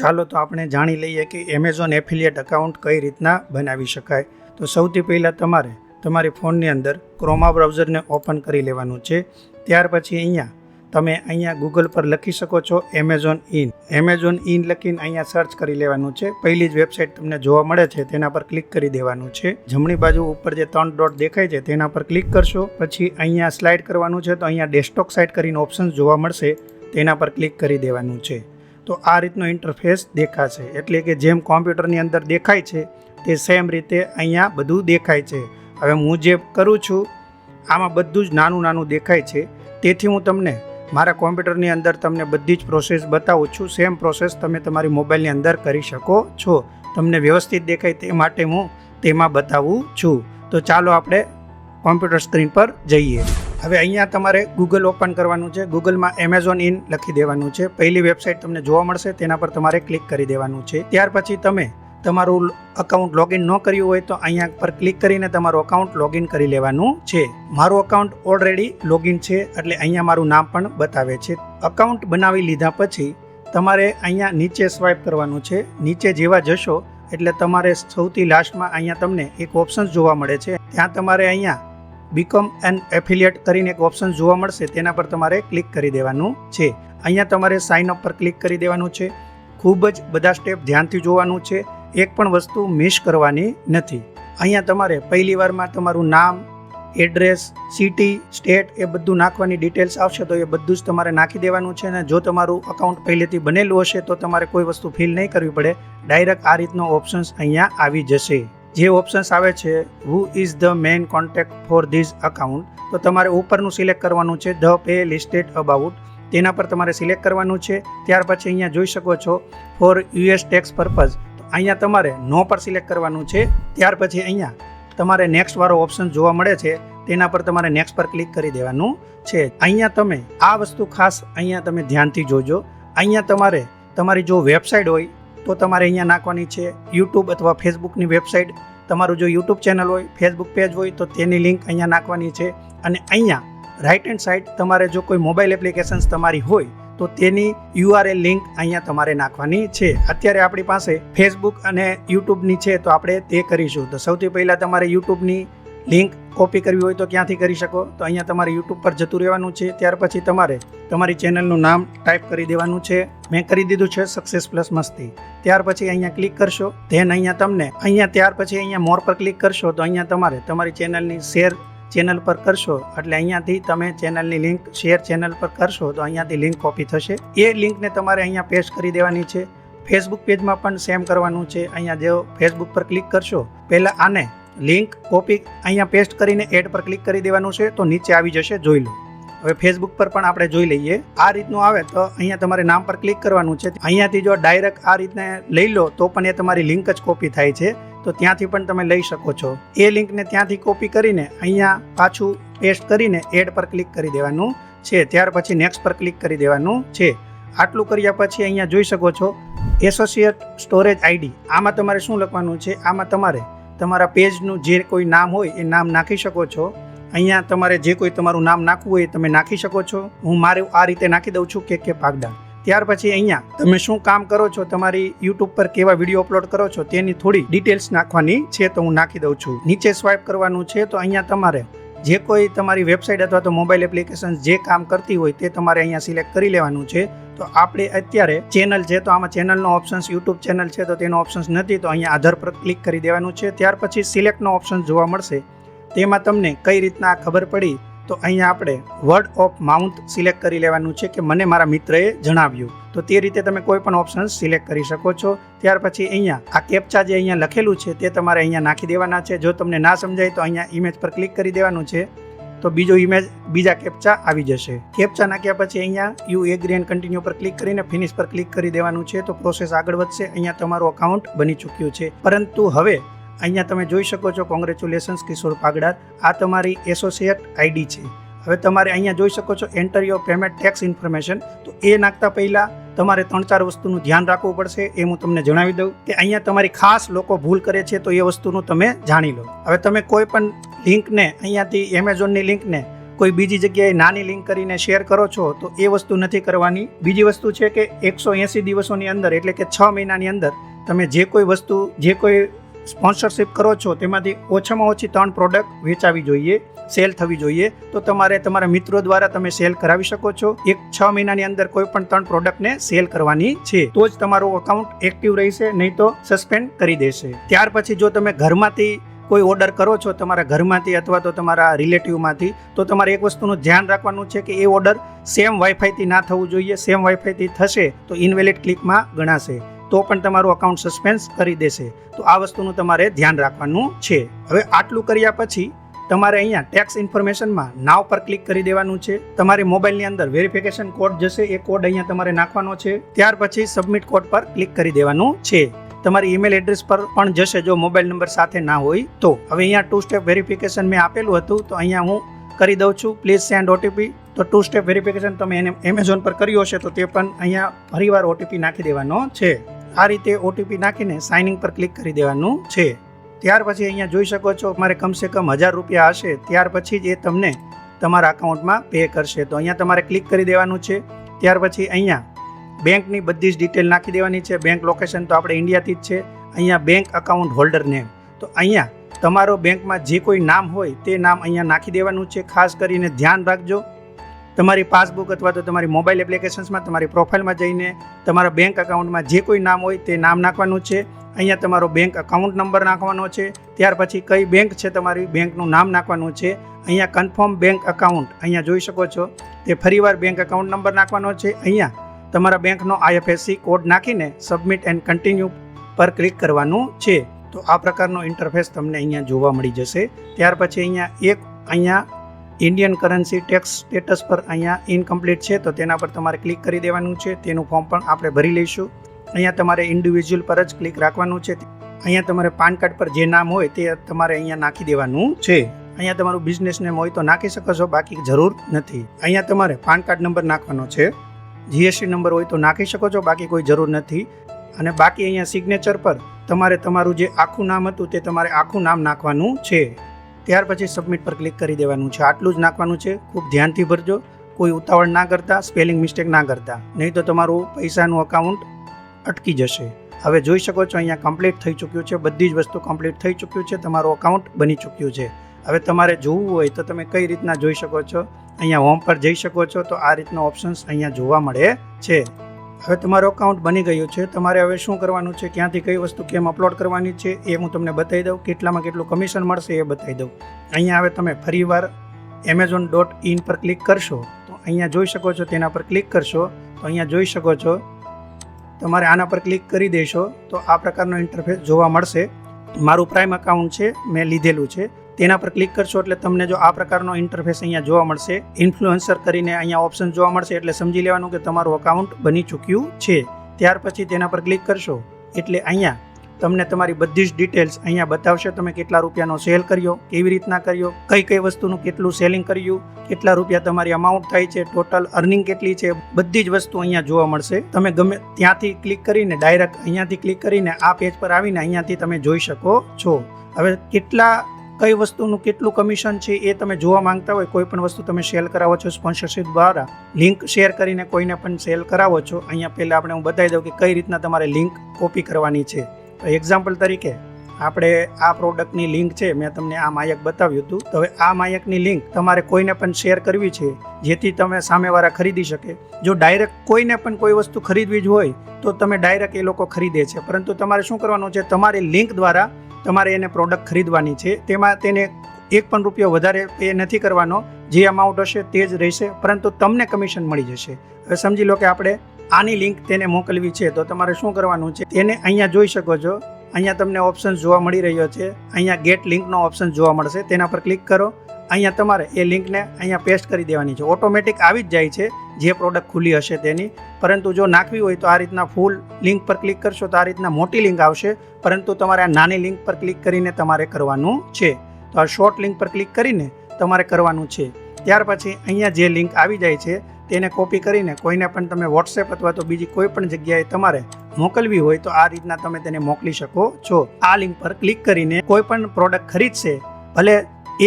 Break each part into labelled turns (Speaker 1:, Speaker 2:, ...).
Speaker 1: ચાલો તો આપણે જાણી લઈએ કે એમેઝોન એફિલિયેટ અકાઉન્ટ કઈ રીતના બનાવી શકાય. તો સૌથી પહેલાં તમારે તમારી ફોનની અંદર ક્રોમા બ્રાઉઝરને ઓપન કરી લેવાનું છે. ત્યાર પછી અહીંયા તમે અહીંયા ગૂગલ પર લખી શકો છો એમેઝોન ઇન એમેઝોન ઇન લખીને અહીંયા સર્ચ કરી લેવાનું છે. પહેલી જ વેબસાઇટ તમને જોવા મળે છે તેના પર ક્લિક કરી દેવાનું છે. જમણી બાજુ ઉપર જે ત્રણ ડોટ દેખાય છે તેના પર ક્લિક કરશો. પછી અહીંયા સ્લાઇડ કરવાનું છે તો અહીંયા ડેસ્કટોપ સાઇટ કરીને ઓપ્શન જોવા મળશે. તેના પર ક્લિક કરી દેવાનું છે. તો આ રીતનો ઇન્ટરફેસ દેખાશે. એટલે કે જેમ કોમ્પ્યુટરની અંદર દેખાય છે, તે સેમ રીતે અહીંયા બધું દેખાય છે. હવે હું જે કરું છું, આમાં બધું જ નાનું નાનું દેખાય છે. તેથી હું તમને મારા કોમ્પ્યુટરની અંદર તમને બધી જ પ્રોસેસ બતાવું છું. સેમ પ્રોસેસ તમે તમારી મોબાઈલની અંદર કરી શકો છો. તમને વ્યવસ્થિત દેખાય તે માટે હું તેમાં બતાવું છું. તો ચાલો આપણે કોમ્પ્યુટર સ્ક્રીન પર જઈએ. હવે અહીંયા તમારે ગૂગલ ઓપન કરવાનું છે. ગૂગલમાં એમેઝોન ઇન લખી દેવાનું છે. પહેલી વેબસાઇટ તમને જોવા મળશે. તેના પર તમારે ક્લિક કરી દેવાનું છે. ત્યાર પછી તમે તમારું અકાઉન્ટ લોગિન ન કર્યું હોય તો અહીંયા પર ક્લિક કરીને તમારું અકાઉન્ટ લોગિન કરી લેવાનું છે. મારું અકાઉન્ટ ઓલરેડી લોગિન છે. એટલે અહીંયા મારું નામ પણ બતાવે છે. અકાઉન્ટ બનાવી લીધા પછી તમારે અહીંયા નીચે સ્વાઇપ કરવાનું છે. નીચે જેવા જશો એટલે તમારે સૌથી લાસ્ટમાં અહીંયા તમને એક ઓપ્શન જોવા મળે છે. ત્યાં તમારે અહીંયા બીકોમ એન એફિલિયેટ કરીને એક ઓપ્શન જોવા મળશે, તેના પર તમારે ક્લિક કરી દેવાનું છે. અહીંયા તમારે સાઇન અપ પર ક્લિક કરી દેવાનું છે. ખૂબ જ બધા સ્ટેપ ધ્યાનથી જોવાનું છે. એક પણ વસ્તુ મિસ કરવાની નથી. અહીંયા તમારે પહેલી વારમાં તમારું નામ, એડ્રેસ, સિટી, સ્ટેટ એ બધું નાખવાની ડિટેલ્સ આવશે, તો એ બધું જ તમારે નાખી દેવાનું છે અને જો તમારું અકાઉન્ટ પહેલેથી બનેલું હશે, તો તમારે કોઈ વસ્તુ ફિલ નહીં કરવી પડે. ડાયરેક્ટ આ રીતનો ઓપ્શન્સ અહીંયા આવી જશે. જે ઓપ્શન્સ આવે છે who is the main contact for these account તો તમારે ઉપરનું સિલેક્ટ કરવાનું છે ધ પે લિસ્ટેડ અબાઉટ તેના પર તમારે સિલેક્ટ કરવાનું છે, ત્યાર પછી અહીંયા જોઈ શકો છો ફોર યુએસ ટેક્સ પર્પઝ અહીંયા તમારે નો પર સિલેક્ટ કરવાનું છે, ત્યાર પછી અહીંયા તમારે નેક્સ્ટ વાળો ઓપ્શન જોવા મળે છે, તેના પર તમારે નેક્સ્ટ પર ક્લિક કરી દેવાનું છે. અહીંયા તમે આ વસ્તુ ખાસ અહીંયા તમે ધ્યાનથી જોજો. અહીંયા તમારે તમારી જો વેબસાઇટ હોય તો તમારે અહીંયા નાખવાની છે યુટ્યુબ અથવા ફેસબુકની વેબસાઇટ. તમારું જો યુટ્યુબ ચેનલ હોય ફેસબુક પેજ હોય, તો તેની લિંક અહીંયા નાખવાની છે. અને અહીંયા રાઇટ હેન્ડ સાઇડ તમારે જો કોઈ મોબાઈલ એપ્લિકેશન્સ તમારી હોય, તો તેની યુઆરએલ લિંક અહીંયા તમારે નાખવાની છે. અત્યારે આપણી પાસે ફેસબુક અને યુટ્યુબની છે, તો આપણે તે કરીશું. તો સૌથી પહેલાં તમારે યુટ્યુબની લિંક કોપી કરવી હોય તો ક્યાંથી કરી શકો? તો અહીંયા તમારે યુટ્યુબ પર જતું રહેવાનું છે. ત્યાર પછી તમારે તમારી ચેનલનું નામ ટાઈપ કરી દેવાનું છે. મેં કરી દીધું છે સક્સેસ પ્લસ મસ્તી. ત્યાર પછી અહીંયા ક્લિક કરશો. ધેન અહીંયા તમને અહીંયા ત્યાર પછી અહીંયા મોર પર ક્લિક કરશો તો અહીંયા તમારે તમારી ચેનલની શેર ચેનલ પર કરશો. એટલે અહીંયાથી તમે ચેનલની લિંક શેર ચેનલ પર કરશો તો અહીંયાથી લિંક કોપી થશે. એ લિંકને તમારે અહીંયા પેસ્ટ કરી દેવાની છે. ફેસબુક પેજમાં પણ સેમ કરવાનું છે. અહીંયા જેઓ ફેસબુક પર ક્લિક કરશો, પહેલાં આને લિંક કોપી અહીંયા પેસ્ટ કરીને એડ પર ક્લિક કરી દેવાનું છે તો નીચે આવી જશે, જોઈ લો. હવે ફેસબુક પર પણ આપણે જોઈ લઈએ. આ રીતનું આવે તો અહીંયા તમારે નામ પર ક્લિક કરવાનું છે. અહીંયાથી જો ડાયરેક્ટ આ રીતને લઈ લો તો પણ એ તમારી લિંક જ કોપી થાય છે. તો ત્યાંથી પણ તમે લઈ શકો છો. એ લિંકને ત્યાંથી કોપી કરીને અહીંયા પાછું પેસ્ટ કરીને એડ પર ક્લિક કરી દેવાનું છે. ત્યાર પછી નેક્સ્ટ પર ક્લિક કરી દેવાનું છે. આટલું કર્યા પછી અહીંયા જોઈ શકો છો. એસોસિએટ સ્ટોરેજ આઈડી આમાં તમારે શું લખવાનું છે? આમાં તમારે તમારા પેજનું જે કોઈ નામ હોય એ નામ નાખી શકો છો. અહીંયા તમારે જે કોઈ તમારું નામ નાખવું હોય તમે નાખી શકો છો. હું મારે આ રીતે નાખી દઉં છું કે કે પાગડા ત્યાર પછી અહીંયા તમે શું કામ કરો છો, તમારી યુટ્યુબ પર કેવા વીડિયો અપલોડ કરો છો તેની થોડી ડિટેલ્સ નાખવાની છે તો હું નાખી દઉં છું. નીચે સ્વાઇપ કરવાનું છે તો અહીંયા તમારે જે કોઈ તમારી વેબસાઇટ અથવા તો મોબાઈલ એપ્લિકેશન જે કામ કરતી હોય તે તમારે અહીંયા સિલેક્ટ કરી લેવાનું છે. તો આપણે અત્યારે ચેનલ છે, તો આમાં ચેનલનો ઓપ્શન્સ યુટ્યુબ ચેનલ છે, તો તેનો ઓપ્શન્સ નથી, તો અહીંયા આધાર પર ક્લિક કરી દેવાનું છે. ત્યાર પછી સિલેક્ટનો ઓપ્શન જોવા મળશે. તેમાં તમને કઈ રીતના ખબર પડી, તો અહીંયા આપણે વર્ડ ઓફ માઉન્ટ સિલેક્ટ કરી લેવાનું છે કે મને મારા મિત્રએ જણાવ્યું. તો તે રીતે તમે કોઈ પણ ઓપ્શન સિલેક્ટ કરી શકો છો. ત્યાર પછી અહીંયા આ કેપ્ચા જે અહીંયા લખેલું છે, તે તમારે અહીંયા નાખી દેવાના છે. જો તમને ના સમજાય, તો અહીંયા ઇમેજ પર ક્લિક કરી દેવાનું છે. તો બીજો ઇમેજ બીજા કેપ્ચા આવી જશે. કેપ્ચા નાખ્યા પછી અહીંયા યુ એગ્રી એન્ડ કન્ટિન્યુ પર ક્લિક કરીને ફિનિશ પર ક્લિક કરી દેવાનું છે. તો પ્રોસેસ આગળ વધશે. અહીંયા તમારું અકાઉન્ટ બની ચૂક્યું છે. પરંતુ હવે અહીંયા તમે જોઈ શકો છો કોંગ્રેચ્યુલેશન્સ કિશોર પાગડાર. આ તમારી એસોસિએટ આઈડી છે. હવે તમારે અહીંયા જોઈ શકો છો enter your payment tax information તો એ નાખતા પહેલાં તમારે ત્રણ ચાર વસ્તુનું ધ્યાન રાખવું પડશે. એ હું તમને જણાવી દઉં કે અહીંયા તમારી ખાસ લોકો ભૂલ કરે છે તો એ વસ્તુનું તમે જાણી લો. હવે તમે કોઈ પણ લિંકને, અહીંયાથી એમેઝોનની લિંકને કોઈ બીજી જગ્યાએ નાની લિંક કરીને શેર કરો છો, તો એ વસ્તુ નથી કરવાની. બીજી વસ્તુ છે કે એકસો એંસી દિવસોની અંદર, એટલે કે છ મહિનાની અંદર, તમે જે કોઈ વસ્તુ, જે કોઈ સ્પોન્સરશિપ કરો છો, તેમાંથી ઓછામાં ઓછી ત્રણ પ્રોડક્ટ વેચાવી જોઈએ, સેલ થવી જોઈએ, તો તમારે તમારા મિત્રો દ્વારા તમે સેલ કરાવી શકો છો. એક છ મહિનાની અંદર કોઈ પણ ત્રણ પ્રોડક્ટને સેલ કરવાની છે. તો જ તમારું અકાઉન્ટ એક્ટિવ રહેશે, નહીં તો સસ્પેન્ડ કરી દેશે. ત્યાર પછી જો તમે ઘરમાંથી કોઈ ઓર્ડર કરો છો તમારા ઘરમાંથી અથવા તો તમારા રિલેટિવમાંથી તો તમારે એક વસ્તુનું ધ્યાન રાખવાનું છે કે એ ઓર્ડર સેમ વાઈફાઈથી ના થવું જોઈએ સેમ વાઈફાઈથી થશે તો ઇનવેલિડ ક્લિકમાં ગણાશે. તો પણ તમારું અકાઉન્ટ સસ્પેન્સ કરી દેશે. તો આ વસ્તુનું તમારે ધ્યાન રાખવાનું છે. હવે આટલું કર્યા પછી તમારે અહીંયા ટેક્સ ઇન્ફોર્મેશનમાં નાવ પર ક્લિક કરી દેવાનું છે. તમારી મોબાઈલની અંદર વેરિફિકેશન કોડ જશે, એ કોડ અહીંયા તમારે નાખવાનો છે. ત્યાર પછી સબમિટ કોડ પર ક્લિક કરી દેવાનું છે. તમારી ઈમેલ એડ્રેસ પર પણ જશે જો મોબાઈલ નંબર સાથે ના હોય તો. હવે અહીંયા ટુ સ્ટેપ વેરિફિકેશન મેં આપેલું હતું, તો અહીંયા હું કરી દઉં છું. પ્લીઝ સેન્ડ ઓટીપી તો ટુ સ્ટેપ વેરિફિકેશન તમે એને એમેઝોન પર કર્યું હશે, તો તે પણ અહીંયા ફરીવાર ઓટીપી નાખી દેવાનો છે. આ રીતે ઓટીપી નાખીને સાઇનિંગ પર ક્લિક કરી દેવાનું છે. ત્યાર પછી અહીંયા જોઈ શકો છો, મારે કમસે કમ હજાર રૂપિયા હશે. ત્યાર પછી જ એ તમને તમારા અકાઉન્ટમાં પે કરશે. તો અહીંયા તમારે ક્લિક કરી દેવાનું છે. ત્યાર પછી અહીંયા બેંકની બધી જ ડિટેલ નાખી દેવાની છે. બેંક લોકેશન તો આપણે ઇન્ડિયાથી જ છે. અહીંયા બેંક અકાઉન્ટ હોલ્ડર નેમ તો અહીંયા તમારો બેંકમાં જે કોઈ નામ હોય તે નામ અહીંયા નાખી દેવાનું છે. ખાસ કરીને ધ્યાન રાખજો. તમારી પાસબુક અથવા તો તમારી મોબાઈલ એપ્લિકેશન્સમાં તમારી પ્રોફાઇલમાં જઈને તમારા બેંક અકાઉન્ટમાં જે કોઈ નામ હોય તે નામ નાખવાનું છે. અહીંયા તમારો બેંક અકાઉન્ટ નંબર નાખવાનો છે. ત્યાર પછી કઈ બેંક છે તમારી બેંકનું નામ નાખવાનું છે. અહીંયા કન્ફર્મ બેંક અકાઉન્ટ અહીંયા જોઈ શકો છો. તે ફરીવાર બેંક અકાઉન્ટ નંબર નાખવાનો છે. અહીંયા તમારા બેંકનો આઈએફએસસી કોડ નાખીને સબમિટ એન્ડ કન્ટિન્યુ પર ક્લિક કરવાનું છે. તો આ પ્રકારનો ઇન્ટરફેસ તમને અહીંયા જોવા મળી જશે. ત્યાર પછી અહીંયા એક અહીંયા ઇન્ડિયન કરન્સી ટેક્સ સ્ટેટસ પર અહીંયા ઇનકમ્પ્લીટ છે. તો તેના પર તમારે ક્લિક કરી દેવાનું છે. તેનું ફોર્મ પણ આપણે ભરી લઈશું. અહીંયા તમારે ઇન્ડિવિજ્યુઅલ પર જ ક્લિક રાખવાનું છે. અહીંયા તમારે પાન કાર્ડ પર જે નામ હોય તે તમારે અહીંયા નાખી દેવાનું છે. અહીંયા તમારું બિઝનેસ નેમ હોય તો નાખી શકો છો. બાકી જરૂર નથી. અહીંયા તમારે પાન કાર્ડ નંબર નાખવાનો છે. જીએસટી નંબર હોય તો નાખી શકો છો, બાકી કોઈ જરૂર નથી. અને બાકી અહીંયા સિગ્નેચર પર તમારે તમારું જે આખું નામ હતું તે તમારે આખું નામ નાખવાનું છે. ત્યાર પછી સબમિટ પર ક્લિક કરી દેવાનું છે. આટલું જ નાખવાનું છે. ખૂબ ધ્યાનથી ભરજો. કોઈ ઉતાવળ ના કરતા સ્પેલિંગ મિસ્ટેક ના કરતા. નહીં તો તમારું પૈસાનું અકાઉન્ટ અટકી જશે. હવે જોઈ શકો છો, અહીંયા કમ્પ્લીટ થઈ ચૂક્યું છે. બધી જ વસ્તુ કમ્પ્લીટ થઈ ચૂક્યું છે. તમારું અકાઉન્ટ બની ચૂક્યું છે. હવે તમારે જોવું હોય તો તમે કઈ રીતના જોઈ શકો છો? અહીંયા હોમ પર જઈ શકો છો તો આ રીતનો ઓપ્શન્સ અહીંયા જોવા મળે છે. હવે તમારું અકાઉન્ટ બની ગયું છે. તમારે હવે શું કરવાનું છે? ક્યાંથી કઈ વસ્તુ કેમ અપલોડ કરવાની છે? એ હું તમને બતાવી દઉં. કેટલામાં કેટલું કમિશન મળશે એ બતાવી દઉં. અહીંયા હવે તમે ફરીવાર એમેઝોન ડોટ ઇન પર ક્લિક કરશો. તો અહીંયા જોઈ શકો છો, તેના પર ક્લિક કરશો. તો અહીંયા જોઈ શકો છો, તમારે આના પર ક્લિક કરી દેશો. તો આ પ્રકારનો ઇન્ટરફેસ જોવા મળશે. મારું પ્રાઇમ અકાઉન્ટ છે, મેં લીધેલું છે. તેના પર ક્લિક કરશો એટલે તમને જો આ પ્રકારનો ઇન્ટરફેસ અહીંયા જોવા મળશે. ઇન્ફ્લુએન્સર કરીને અહીંયા ઓપ્શન જોવા મળશે એટલે સમજી લેવાનું કે તમારું અકાઉન્ટ બની ચૂક્યું છે. ત્યાર પછી તેના પર ક્લિક કરશો એટલે અહીંયા તમને તમારી બધી જ ડિટેલ્સ અહીંયા બતાવશે તમે કેટલા રૂપિયાનો સેલ કર્યો, કેવી રીતના કર્યો, કઈ કઈ વસ્તુનું કેટલું સેલિંગ કર્યું, કેટલા રૂપિયા તમારી અમાઉન્ટ થાય છે ટોટલ અર્નિંગ કેટલી છે, બધી જ વસ્તુ અહીંયા જોવા મળશે. તમે ગમે ત્યાંથી ક્લિક કરીને ડાયરેક્ટ અહીંયાથી ક્લિક કરીને આ પેજ પર આવીને અહીંયાથી તમે જોઈ શકો છો. હવે કેટલા કઈ વસ્તુનું કેટલું કમિશન છે એ તમે જોવા માંગતા હોય, કોઈ પણ વસ્તુ તમે સેલ કરાવો છો સ્પોન્સરશિપ દ્વારા લિંક શેર કરીને કોઈને પણ સેલ કરાવો છો, અહીંયા પહેલાં આપણે હું બતાવી દઉં કે કઈ રીતના તમારે લિંક કોપી કરવાની છે. તો એક્ઝામ્પલ તરીકે આપણે આ પ્રોડક્ટની લિંક છે, મેં તમને આ માયક બતાવ્યું હતું. તો હવે આ માયકની લિંક તમારે કોઈને પણ શેર કરવી છે, જેથી તમે સામેવાળા ખરીદી શકે. જો ડાયરેક્ટ કોઈને પણ કોઈ વસ્તુ ખરીદવી જ હોય, તો તમે ડાયરેક્ટ એ લોકો ખરીદે છે. પરંતુ તમારે શું કરવાનું છે, તમારી લિંક દ્વારા તમારે એને પ્રોડક્ટ ખરીદવાની છે. તેમાં તેને એક પણ રૂપિયો વધારે પે નથી કરવાનો. જે અમાઉન્ટ હશે તે જ રહેશે, પરંતુ તમને કમિશન મળી જશે. હવે સમજી લો કે આપણે આની લિંક તેને મોકલવી છે, તો તમારે શું કરવાનું છે? તેને અહીંયા જોઈ શકો છો. અહીંયા તમને ઓપ્શન જોવા મળી રહ્યો છે. અહીંયા ગેટ લિંકનો ઓપ્શન જોવા મળશે. તેના પર ક્લિક કરો. અહીંયા તમારે એ લિંકને અહીંયા પેસ્ટ કરી દેવાની છે. ઓટોમેટિક આવી જ જાય છે જે પ્રોડક્ટ ખુલ્લી હશે તેની. પરંતુ જો નાખવી હોય તો આ રીતના ફૂલ લિંક પર ક્લિક કરશો તો આ રીતના મોટી લિંક આવશે. પરંતુ તમારે આ નાની લિંક પર ક્લિક કરીને તમારે કરવાનું છે. તો આ શોર્ટ લિંક પર ક્લિક કરીને તમારે કરવાનું છે. ત્યાર પછી અહીંયા જે લિંક આવી જાય છે તેને કોપી કરીને કોઈને પણ તમે વોટ્સએપ અથવા તો બીજી કોઈ પણ જગ્યાએ તમારે મોકલવી હોય તો આ રીતના તમે તેને મોકલી શકો છો. આ લિંક પર ક્લિક કરીને કોઈ પણ પ્રોડક્ટ ખરીદશે, ભલે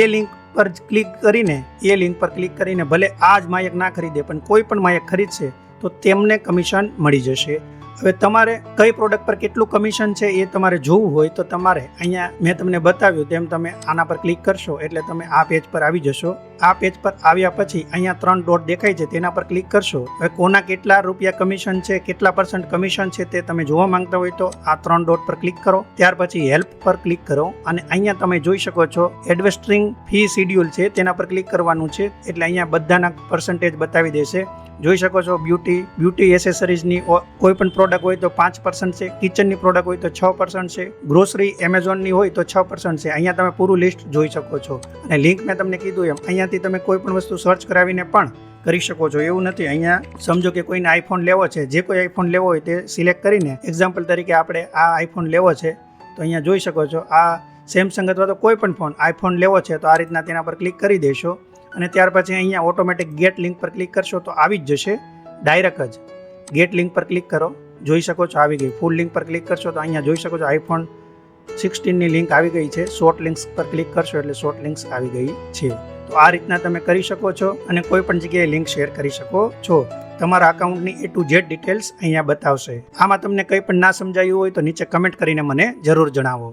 Speaker 1: એ લિંક પર ક્લિક કરીને, એ લિંક પર ક્લિક કરીને ભલે આ જ માયક ના ખરીદે, પણ કોઈ પણ માયક ખરીદશે, તો તેમને કમિશન મળી જશે. હવે તમારે કઈ પ્રોડક્ટ પર કેટલું કમિશન છે એ તમારે જોવું હોય તો તમારે અહીંયા મેં તમને બતાવ્યું તેમ તમે આના પર ક્લિક કરશો એટલે તમે આ પેજ પર આવી જશો. આ પેજ પર આવ્યા પછી અહીંયા ત્રણ ડોટ દેખાય છે તેના પર ક્લિક કરશો. હવે કોના કેટલા રૂપિયા કમિશન છે, કેટલા પર્સન્ટ કમિશન છે તે તમે જોવા માંગતા હોય તો આ ત્રણ ડોટ પર ક્લિક કરો. ત્યાર પછી હેલ્પ પર ક્લિક કરો અને અહીંયા તમે જોઈ શકો છો એડવેસ્ટરિંગ ફી શિડ્યુલ છે તેના પર ક્લિક કરવાનું છે એટલે અહીંયા બધાના પર્સન્ટેજ બતાવી દેશે. જોઈ શકો છો બ્યુટી બ્યુટી એસેસરીઝની કોઈ પણ પ્રોડક્ટ હોય તો પાંચ પર્સન્ટ છે કિચનની પ્રોડક્ટ હોય તો છ પર્સન્ટ છે ગ્રોસરી એમેઝોનની હોય તો છ પર્સન્ટ છે. અહીંયા તમે પૂરું લિસ્ટ જોઈ શકો છો. અને લિંક મેં તમને કીધું એમ, અહીંયાથી તમે કોઈ પણ વસ્તુ સર્ચ કરાવીને પણ કરી શકો છો. એવું નથી, અહીંયા સમજો કે કોઈને આઈફોન લેવો છે. જે કોઈ આઈફોન લેવો હોય તે સિલેક્ટ કરીને એક્ઝામ્પલ તરીકે આપણે આ આઈફોન લેવો છે, તો અહીંયા જોઈ શકો છો, આ સેમસંગ અથવા તો કોઈ પણ ફોન આઈફોન લેવો છે, તો આ રીતના તેના પર ક્લિક કરી દેશો. અને ત્યાર પછી અહીંયા ઓટોમેટિક ગેટ લિંક પર ક્લિક કરશો તો આવી જ જશે. ડાયરેક્ટ જ. ગેટ લિંક પર ક્લિક કરો. જોઈ શકો છો આવી ગઈ. ફૂલ લિંક પર ક્લિક કરશો તો અહીંયા જોઈ શકો છો આઈફોન સિક્સટીનની લિંક આવી ગઈ છે. શોર્ટ લિંક્સ પર ક્લિક કરશો એટલે શોર્ટ લિંક્સ આવી ગઈ છે. તો આ રીતના તમે કરી શકો છો અને કોઈ પણ જગ્યાએ લિંક શેર કરી શકો છો. તમારા અકાઉન્ટની એ ટુ ઝેડ ડિટેલ્સ અહીંયા બતાવશે. આમાં તમને કંઈ પણ ના સમજાયું હોય તો નીચે કમેન્ટ કરીને મને જરૂર જણાવો.